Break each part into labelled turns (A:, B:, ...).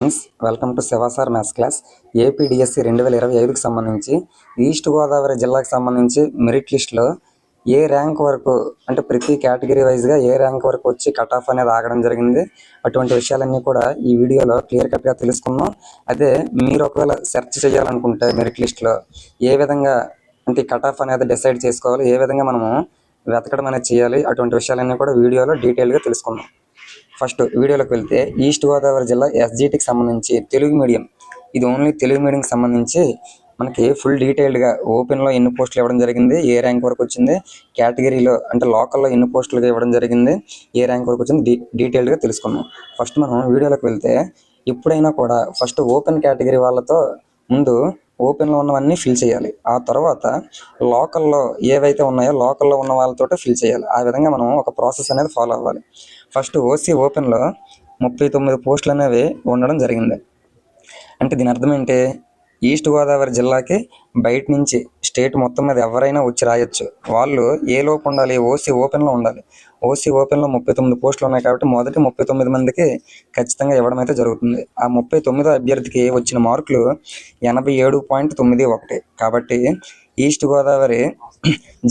A: Friends welcome to Shiva sir maths class APDSC రెండు వేల ఇరవై ఐదుకి సంబంధించి ఈస్ట్ గోదావరి జిల్లాకు సంబంధించి మెరిట్ లిస్ట్లో ఏ ర్యాంక్ వరకు అంటే ప్రతి కేటగిరీ వైజ్గా ఏ ర్యాంక్ వరకు వచ్చి కట్ ఆఫ్ అనేది ఆగడం జరిగింది. అటువంటి విషయాలన్నీ కూడా ఈ వీడియోలో క్లియర్ కట్గా తెలుసుకుందాం. అదే మీరు ఒకవేళ సెర్చ్ చేయాలనుకుంటే మెరిట్ లిస్ట్లో ఏ విధంగా అంటే కట్ ఆఫ్ అనేది డిసైడ్ చేసుకోవాలి ఏ విధంగా మనము వెతకడం అనేది చేయాలి అటువంటి విషయాలన్నీ కూడా వీడియోలో డీటెయిల్గా తెలుసుకుందాం. ఫస్ట్ వీడియోలోకి వెళ్తే ఈస్ట్ గోదావరి జిల్లా ఎస్జిటికి సంబంధించి తెలుగు మీడియం. ఇది ఓన్లీ తెలుగు మీడియంకి సంబంధించి మనకి ఫుల్ డీటెయిల్డ్గా ఓపెన్లో ఎన్ని పోస్టులు ఇవ్వడం జరిగింది ఏ ర్యాంక్ వరకు వచ్చింది కేటగిరీలో అంటే లోకల్లో ఎన్ని పోస్టులుగా ఇవ్వడం జరిగింది ఏ ర్యాంక్ వరకు వచ్చింది డీ డీటెయిల్డ్గా తెలుసుకున్నాం ఫస్ట్ మనం వీడియోలోకి వెళ్తే ఎప్పుడైనా కూడా ఫస్ట్ ఓపెన్ కేటగిరీ వాళ్ళతో ముందు ఓపెన్లో ఉన్నవన్నీ ఫిల్ చేయాలి. ఆ తర్వాత లోకల్లో ఏవైతే ఉన్నాయో లోకల్లో ఉన్న వాళ్ళతో ఫిల్ చేయాలి. ఆ విధంగా మనం ఒక ప్రాసెస్ అనేది ఫాలో అవ్వాలి. ఫస్ట్ ఓసీ ఓపెన్లో ముప్పై తొమ్మిది పోస్టులు అనేవి ఉండడం జరిగింది. అంటే దీని అర్థం ఏంటి? ఈస్ట్ గోదావరి జిల్లాకి బయట నుంచి స్టేట్ మొత్తం మీద ఎవరైనా వచ్చి రాయొచ్చు. వాళ్ళు ఏ లోపు ఉండాలి? ఓసీ ఓపెన్లో ఉండాలి. ఓసీ ఓపెన్లో ముప్పై తొమ్మిది పోస్టులు ఉన్నాయి కాబట్టి మొదటి ముప్పై తొమ్మిది మందికి ఖచ్చితంగా ఇవ్వడం అయితే జరుగుతుంది. ఆ ముప్పై తొమ్మిదో అభ్యర్థికి వచ్చిన మార్కులు ఎనభై ఏడు పాయింట్ తొమ్మిది ఒకటి. కాబట్టి ఈస్ట్ గోదావరి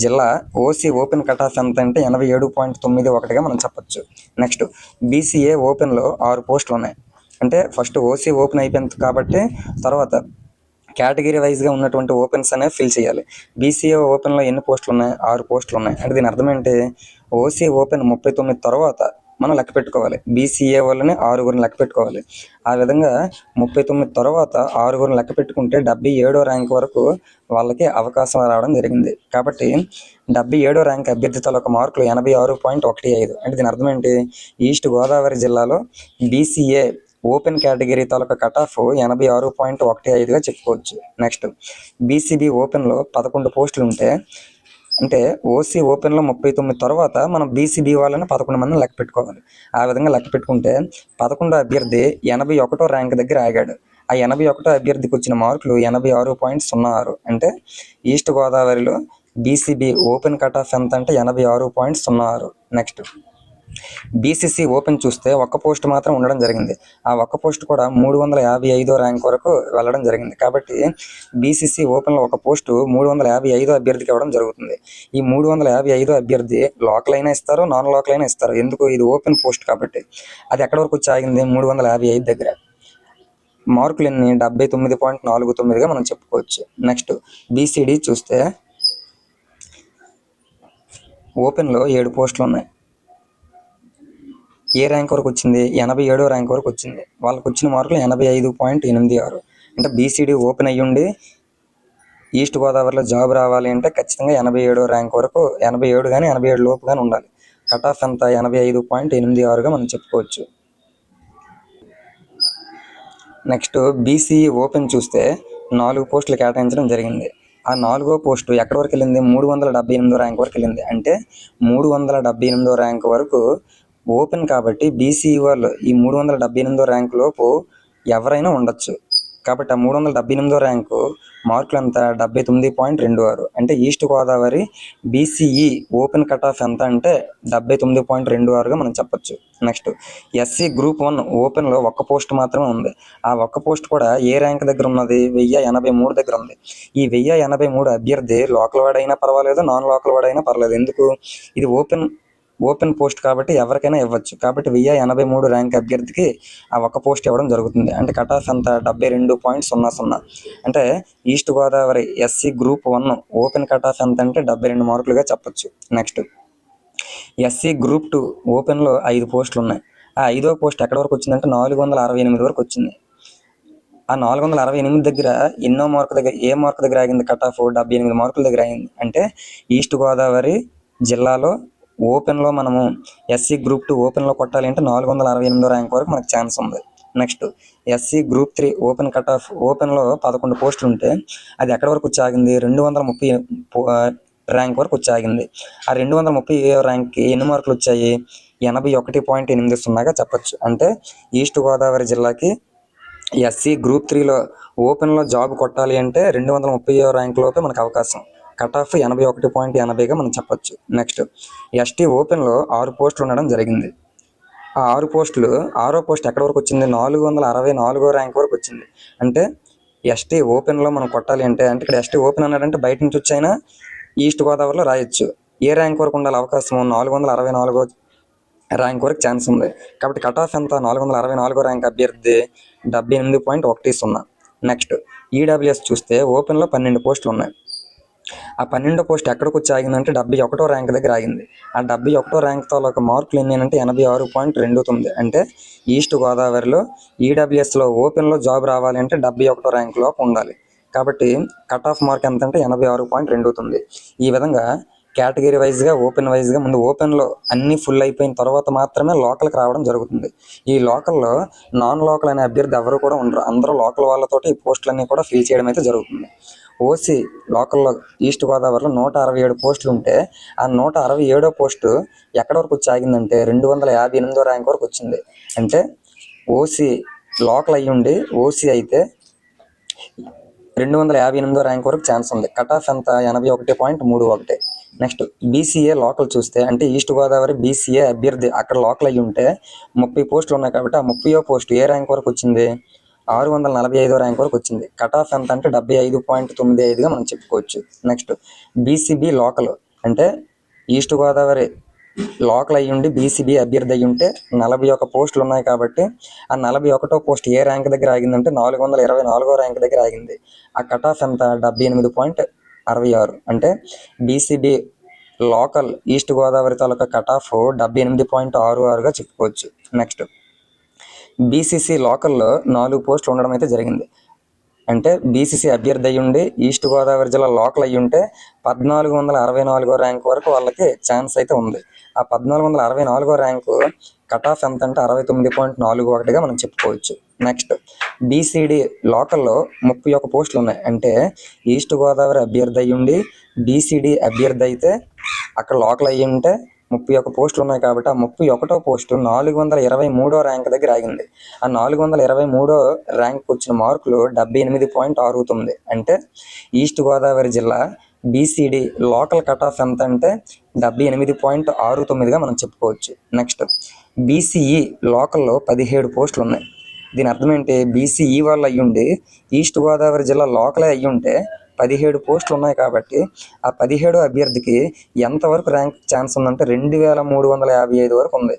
A: జిల్లా ఓసీ ఓపెన్ కటాఫ్ ఎంత అంటే ఎనభై ఏడు పాయింట్ తొమ్మిది ఒకటిగా మనం చెప్పొచ్చు. నెక్స్ట్ బీసీఏ ఓపెన్లో ఆరు పోస్టులు ఉన్నాయి అంటే ఫస్ట్ ఓసీ ఓపెన్ అయిపోయింది కాబట్టి తర్వాత కేటగిరీ వైజ్గా ఉన్నటువంటి ఓపెన్స్ అనేవి ఫిల్ చేయాలి. బీసీఏ ఓపెన్లో ఎన్ని పోస్టులు ఉన్నాయి ఆరు పోస్టులు ఉన్నాయి అంటే దీని అర్థం ఏంటి? ఓసీ ఓపెన్ ముప్పై తొమ్మిది తర్వాత మనం లెక్క పెట్టుకోవాలి. బీసీఏ వాళ్ళని ఆరుగురిని లెక్క పెట్టుకోవాలి. ఆ విధంగా ముప్పై తొమ్మిది తర్వాత ఆరుగురిని లెక్క పెట్టుకుంటే డెబ్బై ఏడో ర్యాంక్ వరకు వాళ్ళకి అవకాశం రావడం జరిగింది. కాబట్టి డెబ్బై ఏడో ర్యాంక్ అభ్యర్థి తాలూకా మార్కులు ఎనభై ఆరు పాయింట్ ఒకటి ఐదు. అంటే దీని అర్థం ఏంటి? ఈస్ట్ గోదావరి జిల్లాలో బీసీఏ ఓపెన్ కేటగిరీ తాలూకా కట్ ఆఫ్ ఎనభై ఆరు పాయింట్ ఒకటి ఐదుగా చెప్పుకోవచ్చు. నెక్స్ట్ బీసీబీ ఓపెన్లో పదకొండు పోస్టులు ఉంటే అంటే ఓసీ ఓపెన్లో ముప్పై తొమ్మిది తర్వాత మనం బీసీబీ వాళ్ళని పదకొండు మందిని లెక్క పెట్టుకోవాలి. ఆ విధంగా లెక్క పెట్టుకుంటే పదకొండో అభ్యర్థి ఎనభై ఒకటో ర్యాంక్ దగ్గర ఆగాడు. ఆ ఎనభై ఒకటో అభ్యర్థికి వచ్చిన మార్కులు ఎనభై ఆరు పాయింట్ సున్నా ఆరు. అంటే ఈస్ట్ గోదావరిలో బీసీబీ ఓపెన్ కట్ ఆఫ్ ఎంత అంటే ఎనభై ఆరు పాయింట్ సున్నా ఆరు. నెక్స్ట్ బీసీసీ ఓపెన్ చూస్తే ఒక్క పోస్ట్ మాత్రం ఉండడం జరిగింది. ఆ ఒక్క పోస్ట్ కూడా మూడు వందల యాభై ఐదో ర్యాంక్ వరకు వెళ్ళడం జరిగింది. కాబట్టి బీసీసీ ఓపెన్లో ఒక పోస్టు మూడు వందల యాభై ఐదో అభ్యర్థికి ఇవ్వడం జరుగుతుంది. ఈ మూడు వందల యాభై ఐదో అభ్యర్థి లోకల్ అయినా ఇస్తారు నాన్ లోకల్ అయినా ఇస్తారు. ఎందుకు? ఇది ఓపెన్ పోస్ట్ కాబట్టి. అది ఎక్కడి వరకు వచ్చి ఆగింది? మూడు వందల యాభై ఐదు దగ్గర. మార్కులు ఎన్ని డెబ్బై తొమ్మిది పాయింట్ నాలుగు తొమ్మిదిగా మనం చెప్పుకోవచ్చు. నెక్స్ట్ బీసీడీ చూస్తే ఓపెన్లో ఏడు పోస్టులు ఉన్నాయి. ఏ ర్యాంక్ వరకు వచ్చింది? ఎనభై ఏడో ర్యాంక్ వరకు వచ్చింది. వాళ్ళకి వచ్చిన మార్కులు ఎనభై ఐదు పాయింట్ ఎనిమిది ఆరు. అంటే బీసీడీ ఓపెన్ అయ్యుండి ఈస్ట్ గోదావరిలో జాబ్ రావాలి అంటే ఖచ్చితంగా ఎనభై ఏడో ర్యాంక్ వరకు ఎనభై ఏడు కానీ ఎనభై ఏడు లోపు కానీ ఉండాలి. కట్ ఆఫ్ ఎంత ఎనభై ఐదు పాయింట్ ఎనిమిది ఆరుగా మనం చెప్పుకోవచ్చు. నెక్స్ట్ బీసీఈ ఓపెన్ చూస్తే నాలుగు పోస్టులు కేటాయించడం జరిగింది. ఆ నాలుగో పోస్టు ఎక్కడి వరకు వెళ్ళింది? మూడు వందల డెబ్బై ఎనిమిదో ర్యాంక్ వరకు వెళ్ళింది. అంటే మూడు వందల డెబ్బై ఎనిమిదో ర్యాంక్ వరకు ఓపెన్ కాబట్టి బీసీఈ వాళ్ళు ఈ మూడు వందల డెబ్బై ఎనిమిదో ర్యాంక్ లోపు ఎవరైనా ఉండొచ్చు. కాబట్టి ఆ మూడు వందల డెబ్బై ఎనిమిదో ర్యాంకు మార్కులు ఎంత డెబ్బై తొమ్మిది పాయింట్ రెండు ఆరు. అంటే East Godavari BCE open cut off ఎంత అంటే డెబ్బై తొమ్మిది పాయింట్ రెండు ఆరుగా మనం చెప్పొచ్చు. నెక్స్ట్ ఎస్సీ గ్రూప్ వన్ ఓపెన్లో ఒక్క పోస్ట్ మాత్రమే ఉంది. ఆ ఒక్క పోస్ట్ కూడా ఏ ర్యాంక్ దగ్గర ఉన్నది? వెయ్యి ఎనభై మూడు దగ్గర ఉంది. ఈ వెయ్యి ఎనభై మూడు అభ్యర్థి లోకల్ వాడైనా పర్వాలేదు నాన్ లోకల్ వాడైనా పర్వాలేదు. ఎందుకు? ఇది ఓపెన్ ఓపెన్ పోస్ట్ కాబట్టి ఎవరికైనా ఇవ్వచ్చు. కాబట్టి వెయ్యి ఎనభై మూడు ర్యాంక్ అభ్యర్థికి ఆ ఒక పోస్ట్ ఇవ్వడం జరుగుతుంది. అంటే కట్ ఆఫ్ ఎంత డెబ్బై రెండు పాయింట్ సున్నా సున్నా. అంటే East Godavari SC group one open cut off ఎంత అంటే డెబ్బై రెండు మార్కులుగా చెప్పొచ్చు. నెక్స్ట్. ఎస్సీ గ్రూప్ టూ ఓపెన్లో ఐదు పోస్టులు ఉన్నాయి. ఆ ఐదో పోస్ట్ ఎక్కడి వరకు వచ్చిందంటే నాలుగు వందల అరవై ఎనిమిది వరకు వచ్చింది. ఆ నాలుగు వందల అరవై ఎనిమిది దగ్గర ఎన్నో మార్కు దగ్గర ఏ మార్కు దగ్గర ఆగింది కట్ ఆఫ్ డెబ్బై ఎనిమిది మార్కుల దగ్గర ఆగింది. అంటే ఈస్ట్ గోదావరి జిల్లాలో ఓపెన్లో మనము ఎస్సీ గ్రూప్ టూ ఓపెన్లో కొట్టాలి అంటే నాలుగు వందల అరవై ఎనిమిదో ర్యాంక్ వరకు మనకు ఛాన్స్ ఉంది. Next SC group three open cut off ఓపెన్లో పదకొండు పోస్టులు ఉంటే అది ఎక్కడి వరకు వచ్చాగింది? రెండు వందల ముప్పై ర్యాంక్ వరకు వచ్చి ఆగింది ఆ రెండు వందల ముప్పై ర్యాంక్కి ఎన్ని మార్కులు వచ్చాయి? ఎనభై ఒకటి పాయింట్ ఎనిమిది సున్నాగా చెప్పొచ్చు. అంటే ఈస్ట్ గోదావరి జిల్లాకి ఎస్సీ గ్రూప్ త్రీలో ఓపెన్లో జాబ్ కొట్టాలి అంటే రెండు వందల ముప్పై ర్యాంక్ లోపే మనకు అవకాశం. కట్ ఆఫ్ ఎనభై ఒకటి పాయింట్ ఎనభైగా మనం చెప్పొచ్చు. నెక్స్ట్ ఎస్టీ ఓపెన్లో ఆరు పోస్టులు ఉండడం జరిగింది. ఆ ఆరు పోస్టులు ఆరో పోస్ట్ ఎక్కడ వరకు వచ్చింది? నాలుగు వందల అరవై నాలుగో ర్యాంక్ వరకు వచ్చింది. అంటే ఎస్టీ ఓపెన్లో మనం కొట్టాలి అంటే అంటే ఇక్కడ ఎస్టీ ఓపెన్ అన్నాడంటే బయట నుంచి వచ్చైనా ఈస్ట్ గోదావరిలో రాయొచ్చు. ఏ ర్యాంక్ వరకు ఉండాలి అవకాశం నాలుగు వందల అరవై నాలుగో ర్యాంక్ వరకు ఛాన్స్ ఉంది. కాబట్టి కట్ ఆఫ్ ఎంత? నాలుగు వందల అరవై నాలుగో ర్యాంక్ అభ్యర్థి డెబ్బై ఎనిమిది పాయింట్ ఒకటి సున్నా. నెక్స్ట్ ఈడబ్ల్యూఎస్ చూస్తే ఓపెన్లో పన్నెండు పోస్టులు ఉన్నాయి. ఆ పన్నెండో పోస్ట్ ఎక్కడికి వచ్చి ఆగిందంటే డెబ్బై ఒకటో ర్యాంక్ దగ్గర ఆగింది. ఆ డెబ్బై ఒకటో ర్యాంక్ తాలూకా మార్కులు ఎన్ని అంటే ఎనభై ఆరు పాయింట్ రెండు తొమ్మిది. అంటే ఈస్ట్ గోదావరిలో ఈడబ్ల్యూఎస్లో ఓపెన్లో జాబ్ రావాలి అంటే డెబ్బై ఒకటో ర్యాంక్ లోపు ఉండాలి. కాబట్టి కట్ ఆఫ్ మార్క్ ఎంత అంటే ఎనభై ఆరు పాయింట్ రెండు తొమ్మిది. ఈ విధంగా కేటగిరీ వైజ్గా ఓపెన్ వైజ్గా ముందు ఓపెన్లో అన్నీ ఫుల్ అయిపోయిన తర్వాత మాత్రమే లోకల్కి రావడం జరుగుతుంది. ఈ లోకల్లో నాన్ లోకల్ అనే అభ్యర్థి ఎవరు కూడా ఉండరు. అందరూ లోకల్ వాళ్ళతోటి ఈ పోస్టులన్నీ కూడా ఫిల్ చేయడం అయితే జరుగుతుంది. ఓసీ లోకల్లో ఈస్ట్ గోదావరిలో నూట అరవై ఏడు పోస్టులు ఉంటే ఆ నూట అరవై ఏడో పోస్టు ఎక్కడి వరకు వచ్చి ఆగిందంటే రెండు వందల యాభై ఎనిమిదో ర్యాంక్ వరకు వచ్చింది. అంటే ఓసీ లోకల్ అయ్యుండి ఓసీ అయితే రెండు వందల యాభై ఎనిమిదో ర్యాంక్ వరకు ఛాన్స్ ఉంది. కట్ ఆఫ్ ఎంత? ఎనభై ఒకటి పాయింట్ మూడు ఒకటి. నెక్స్ట్ బీసీఏ లోకల్ చూస్తే అంటే ఈస్ట్ గోదావరి బీసీఏ అభ్యర్థి అక్కడ లోకల్ అయ్యి ఉంటే ముప్పై పోస్టులు ఉన్నాయి కాబట్టి ఆ ముప్పయో పోస్ట్ ఏ ర్యాంక్ వరకు వచ్చింది? ఆరు వందల నలభై ఐదో ర్యాంక్ వరకు వచ్చింది. కట్ ఆఫ్ ఎంత అంటే డెబ్బై ఐదు పాయింట్ తొమ్మిది ఐదుగా మనం చెప్పుకోవచ్చు. నెక్స్ట్ బీసీబీ లోకల్ అంటే ఈస్ట్ గోదావరి లోకల్ అయ్యి ఉండి బీసీబీ అభ్యర్థి అయ్యి ఉంటే నలభై ఒక పోస్టులు ఉన్నాయి కాబట్టి ఆ నలభై ఒకటో పోస్ట్ ఏ ర్యాంక్ దగ్గర ఆగిందంటే నాలుగు వందల ఇరవై నాలుగో ర్యాంక్ దగ్గర ఆగింది. ఆ కట్ ఆఫ్ ఎంత? డెబ్బై ఎనిమిది పాయింట్ అరవై ఆరు. అంటే బీసీబీ లోకల్ ఈస్ట్ గోదావరి తాలూకా కట్ ఆఫ్ డెబ్బై ఎనిమిది పాయింట్ ఆరు ఆరుగా చెప్పుకోవచ్చు. నెక్స్ట్. బీసీసీ లోకల్లో నాలుగు పోస్టులు ఉండడం అయితే జరిగింది. అంటే బీసీసీ అభ్యర్థి అయ్యుండి ఉండి ఈస్ట్ గోదావరి జిల్లా లోకల్ అయ్యుంటే ఉంటే పద్నాలుగు వందల అరవై నాలుగో ర్యాంక్ వరకు వాళ్ళకి ఛాన్స్ అయితే ఉంది. ఆ పద్నాలుగు వందల అరవై నాలుగో ర్యాంకు కట్ ఆఫ్ ఎంత అంటే అరవై తొమ్మిది పాయింట్ నాలుగు ఒకటిగా మనం చెప్పుకోవచ్చు. నెక్స్ట్. బీసీడీ లోకల్లో ముప్పై ఒక పోస్టులు ఉన్నాయి. అంటే ఈస్ట్ గోదావరి అభ్యర్థి అయ్యి ఉండి బీసీడీ అభ్యర్థి అయితే అక్కడ లోకల్ అయ్యి ఉంటే ముప్పై ఒక పోస్టులు ఉన్నాయి కాబట్టి ఆ ముప్పై ఒకటో పోస్టు నాలుగు వందల ఇరవై మూడో ర్యాంక్ దగ్గర ఆగింది. ఆ నాలుగు వందల ఇరవై మూడో ర్యాంక్ వచ్చిన మార్కులు డెబ్బై ఎనిమిది పాయింట్ ఆరు తొమ్మిది. అంటే ఈస్ట్ గోదావరి జిల్లా బీసీడీ లోకల్ కట్ ఆఫ్ ఎంత అంటే డెబ్బై ఎనిమిది పాయింట్ ఆరు తొమ్మిదిగా మనం చెప్పుకోవచ్చు. నెక్స్ట్. బీసీఈ లోకల్లో పదిహేడు పోస్టులు ఉన్నాయి. దీని అర్థం ఏంటి? బీసీఈ వాళ్ళు అయ్యుండి ఈస్ట్ గోదావరి జిల్లా లోకలే అయ్యుంటే పదిహేడు పోస్టులు ఉన్నాయి కాబట్టి ఆ పదిహేడు అభ్యర్థికి ఎంతవరకు ర్యాంక్ ఛాన్స్ ఉందంటే రెండు వేల మూడు వందల యాభై ఐదు వరకు ఉంది.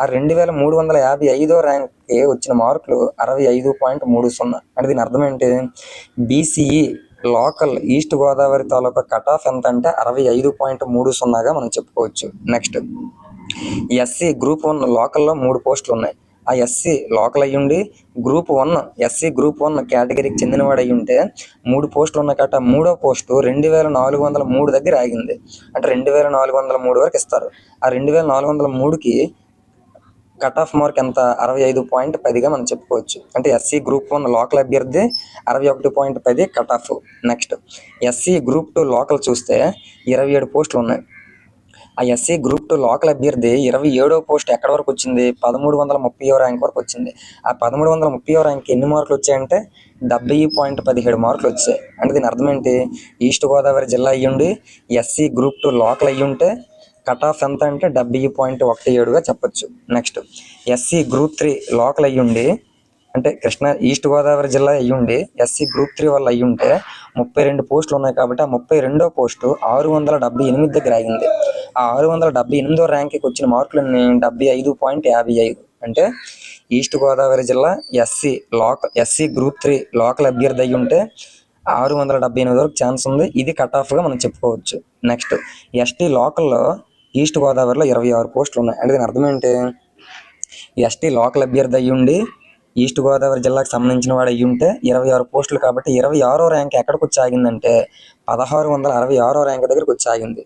A: ఆ రెండు వేల మూడు వందల యాభై ఐదో ర్యాంక్కి వచ్చిన మార్కులు అరవై ఐదు పాయింట్ మూడు సున్నా. అంటే దీని అర్థం ఏంటి? బీసీఈ లోకల్ ఈస్ట్ గోదావరి తాలూకా కట్ ఆఫ్ ఎంత అంటే అరవై ఐదు పాయింట్ మూడు సున్నాగా మనం చెప్పుకోవచ్చు. నెక్స్ట్ ఎస్సీ గ్రూప్ వన్ లోకల్లో మూడు పోస్టులు ఉన్నాయి. ఆ ఎస్సీ లోకల్ అయ్యుండి group one SC group one కేటగిరీకి చెందినవాడు అయ్యి ఉంటే మూడు పోస్టులు ఉన్న కట్ట మూడో పోస్టు రెండు వేల నాలుగు వందల మూడు దగ్గర ఆగింది. అంటే రెండు వేల నాలుగు వందల మూడు వరకు ఇస్తారు. ఆ రెండు వేల నాలుగు వందల మూడుకి కట్ ఆఫ్ మార్క్ ఎంత? అరవై ఐదు పాయింట్ పదిగా మనం చెప్పుకోవచ్చు. అంటే ఎస్సీ గ్రూప్ వన్ లోకల్ అభ్యర్థి అరవై ఒకటి పాయింట్ పది cut off. Next SC group two local చూస్తే ఇరవై ఏడు పోస్టులు ఉన్నాయి. ఆ ఎస్సీ గ్రూప్ టూ లోకల్ అభ్యర్థి ఇరవై ఏడో పోస్ట్ ఎక్కడ వరకు వచ్చింది? పదమూడు వందల ముప్పై ర్యాంక్ వరకు వచ్చింది. ఆ పదమూడు వందల ముప్పై ర్యాంక్ ఎన్ని మార్కులు వచ్చాయంటే? డెబ్బై పాయింట్ పదిహేడు మార్కులు వచ్చాయి. అంటే దీని అర్థం ఏంటి? ఈస్ట్ గోదావరి జిల్లా అయ్యుండి ఎస్సీ గ్రూప్ టూ లోకల్ అయ్యుంటే కట్ ఆఫ్ ఎంత అంటే డెబ్బై పాయింట్ ఒకటి ఏడుగా చెప్పొచ్చు. Next SC group three local అయ్యుండి అంటే కృష్ణా ఈస్ట్ గోదావరి జిల్లా అయ్యుండి ఎస్సీ గ్రూప్ త్రీ వల్ల అయ్యుంటే ముప్పై రెండు పోస్టులు ఉన్నాయి కాబట్టి ఆ ముప్పై రెండో పోస్టు ఆరు వందల డెబ్బై ఎనిమిది దగ్గర ఆగింది ఆ ఆరు వందల డెబ్బై ఎనిమిదో ర్యాంక్కి వచ్చిన మార్కులన్నీ డెబ్బై ఐదు పాయింట్ యాభై ఐదు. అంటే ఈస్ట్ గోదావరి జిల్లా SC local SC group three local అభ్యర్థి అయ్యి ఉంటే ఆరు వందల డెబ్బై ఎనిమిది వరకు ఛాన్స్ ఉంది. ఇది కట్ ఆఫ్గా మనం చెప్పుకోవచ్చు. నెక్స్ట్ ఎస్టీ లోకల్లో ఈస్ట్ గోదావరిలో ఇరవై ఆరు పోస్టులు ఉన్నాయి. అంటే దీని అర్థం ఏంటి? ఎస్టీ లోకల్ అభ్యర్థి అయ్యి ఉండి ఈస్ట్ గోదావరి జిల్లాకు సంబంధించిన వాడు అయ్యి ఉంటే ఇరవై ఆరు పోస్టులు కాబట్టి ఇరవై ఆరో ర్యాంక్ ఎక్కడికి వచ్చాగిందంటే పదహారు వందల అరవై ఆరో ర్యాంక్ దగ్గరికి వచ్చి ఆగింది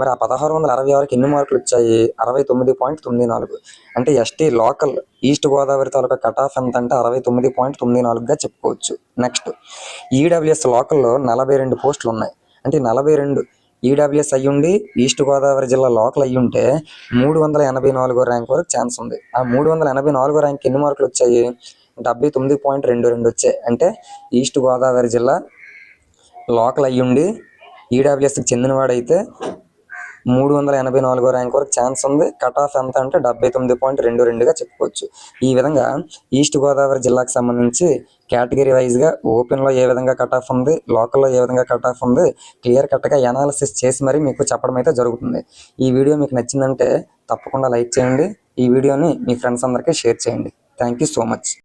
A: మరి ఆ పదహారు వందల అరవై ఆరుకి ఎన్ని మార్కులు వచ్చాయి? అరవై తొమ్మిది పాయింట్ తొమ్మిది నాలుగు. అంటే ఎస్టీ లోకల్ ఈస్ట్ గోదావరి తాలూకా కట్ ఆఫ్ ఎంత అంటే అరవై తొమ్మిది పాయింట్ తొమ్మిది నాలుగుగా చెప్పుకోవచ్చు. నెక్స్ట్ ఈడబ్ల్యూఎస్ లోకల్లో నలభై రెండు పోస్టులు ఉన్నాయి. అంటే నలభై రెండు ఈడబ్ల్యూఎస్ అయ్యుండి ఈస్ట్ గోదావరి జిల్లా లోకల్ అయ్యుంటే మూడు వందల ఎనభై నాలుగో ర్యాంక్ వరకు ఛాన్స్ ఉంది. ఆ మూడు వందల ఎనభై నాలుగో ర్యాంక్ ఎన్ని మార్కులు వచ్చాయి? డెబ్బై తొమ్మిది పాయింట్ రెండు రెండు వచ్చాయి. అంటే ఈస్ట్ గోదావరి జిల్లా లోకల్ అయ్యుండి ఈడబ్ల్యూఎస్కి చెందినవాడైతే మూడు వందల ఎనభై నాలుగో ర్యాంక్ వరకు ఛాన్స్ ఉంది. కట్ ఆఫ్ ఎంత అంటే డెబ్బై తొమ్మిది పాయింట్ రెండు రెండుగా చెప్పుకోవచ్చు. ఈ విధంగా ఈస్ట్ గోదావరి జిల్లాకు సంబంధించి కేటగిరీ వైజ్గా ఓపెన్లో ఏ విధంగా కట్ ఆఫ్ ఉంది లోకల్లో ఏ విధంగా కట్ ఆఫ్ ఉంది క్లియర్ కట్గా ఎనాలిసిస్ చేసి మరీ మీకు చెప్పడం అయితే జరుగుతుంది. ఈ వీడియో మీకు నచ్చిందంటే తప్పకుండా లైక్ చేయండి. ఈ వీడియోని మీ ఫ్రెండ్స్ అందరికీ షేర్ చేయండి. Thank you so much